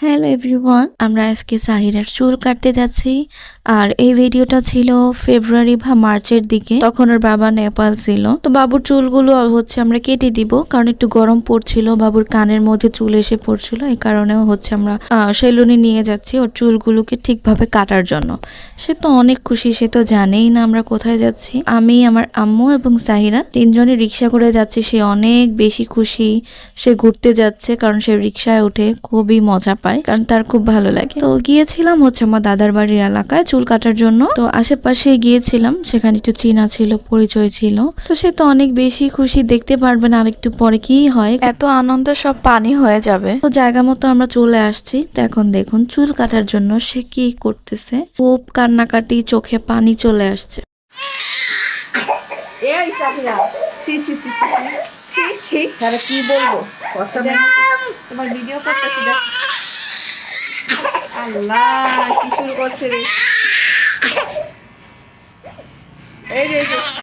Hello everyone আমরা আজকে সাহিরার চুল কাটতে যাচ্ছি। আর এই ভিডিওটা ছিল ফেব্রুয়ারি বা মার্চের দিকে। তখন ওর বাবা নেপাল ছিল। তো বাবুর চুলগুলো হচ্ছে আমরা কেটে দিব, কারণ একটু গরম পড়ছিল। বাবুর কানের মধ্যে চুল এসে পড়ছিল। এই কারণেও হচ্ছে আমরা সেলুনে নিয়ে যাচ্ছি ওর চুলগুলোকে ঠিকভাবে কাটার জন্য। সে তো অনেক খুশি, সে তো জানেই না আমরা কোথায় যাচ্ছি। আমি, আমার আম্মু এবং সাহিরা তিনজনে রিক্সা করে যাচ্ছি। সে অনেক বেশি খুশি। সে ঘুরতে যাচ্ছে, কারণ সে রিক্সায় উঠে খুবই মজা পায়। কারণ তার খুব ভালো লাগে। তো গিয়েছিলাম হচ্ছে আমার দাদার বাড়ির এলাকায় চুল কাটার জন্য। তো আশেপাশে গিয়েছিলাম সেখানে একটু চীনা ছিল পরিচয় ছিল। তো সে তো অনেক বেশি খুশি দেখতে পারবেন আর একটু পরে কি হয়। এত আনন্দ সব পানি হয়ে যাবে। তো জায়গা মতো আমরা চলে আসছি। তো এখন দেখুন চুল কাটার জন্য সে কি করতেছে। খুব কান্নাকাটি চোখে পানি চলে আসছে। কি বলব? তোমার ভিডিও করতেছি দেখ। আল্লাহ কি শুরু করছে এই যে।